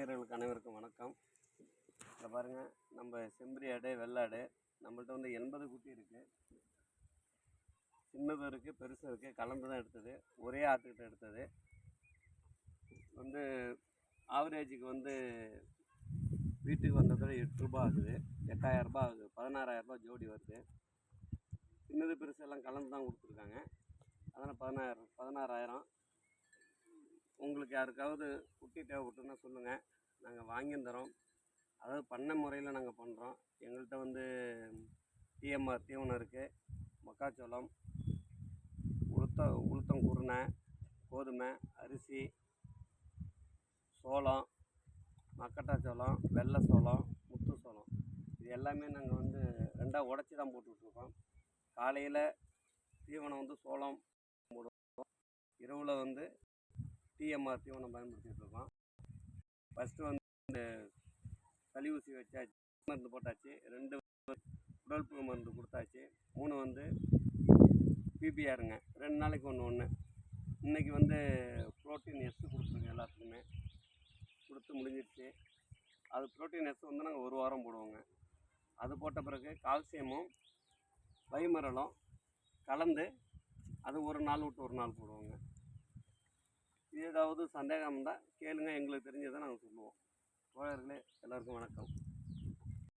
தோழர்களுக்கு அனைவருக்கும் வணக்கம். இங்கே பாருங்கள் நம்ம செம்பரி ஆடு வெள்ளாடு நம்மள்ட்ட வந்து எண்பது குட்டி இருக்குது சின்னதும் இருக்குது பெருசும் இருக்குது கலந்து தான் எடுத்தது. ஒரே ஆட்டுக்கிட்ட எடுத்தது. வந்து ஆவரேஜுக்கு வந்து வீட்டுக்கு வந்ததோட எட்டுரூபா ஆகுது. எட்டாயிரரூபா ஆகுது. பதினாறாயிரரூபா ஜோடி வருது. சின்னது பெருசு எல்லாம் கலந்து தான் கொடுத்துருக்காங்க. அதனால் பதினாயிரம் பதினாறாயிரம் உங்களுக்கு யாருக்காவது குட்டி தேவைப்பட்டுன்னா சொல்லுங்கள் நாங்கள் வாங்கியிருந்துறோம். அதாவது பண்ணை முறையில் நாங்கள் பண்ணுறோம் எங்கள்கிட்ட வந்து டிஎம்ஆர் தீவனம் இருக்குது மக்காச்சோளம் உளுத்த உளுத்தம் குருணை கோதுமை அரிசி சோளம் மக்கட்டாச்சோளம் வெள்ளை சோளம் முத்து சோளம். இது எல்லாமே நாங்கள் வந்து ரெண்டாக உடச்சி தான் போட்டுட்ருக்கோம் காலையில் தீவனம் வந்து சோளம் போடுவோம். இரவில் வந்து டிஎம்ஆர் தீவனம் பயன்படுத்திகிட்டு இருக்கோம் ஃபஸ்ட்டு வந்து இந்த சளி ஊசி வச்சாச்சு மருந்து போட்டாச்சு ரெண்டு உடல்புழு மருந்து கொடுத்தாச்சு மூணு வந்து பிபிஆருங்க ரெண்டு நாளைக்கு ஒன்று ஒன்று இன்றைக்கி வந்து ப்ரோட்டீன் எஸ் கொடுத்துருங்க எல்லாத்துக்குமே. கொடுத்து முடிஞ்சிடுச்சு அது ப்ரோட்டீன் எஸ் வந்து நாங்கள் ஒரு வாரம் போடுவோங்க. அது போட்ட பிறகு கால்சியமும் வைமரலும் கலந்து அது ஒரு நாள் விட்டு ஒரு நாள் போடுவோங்க. ஏதாவது சந்தேகம் இருந்தால் கேளுங்க எங்களுக்கு தெரிஞ்சதை நாங்கள் சொல்லுவோம். தோழர்களே எல்லோருக்கும் வணக்கம்.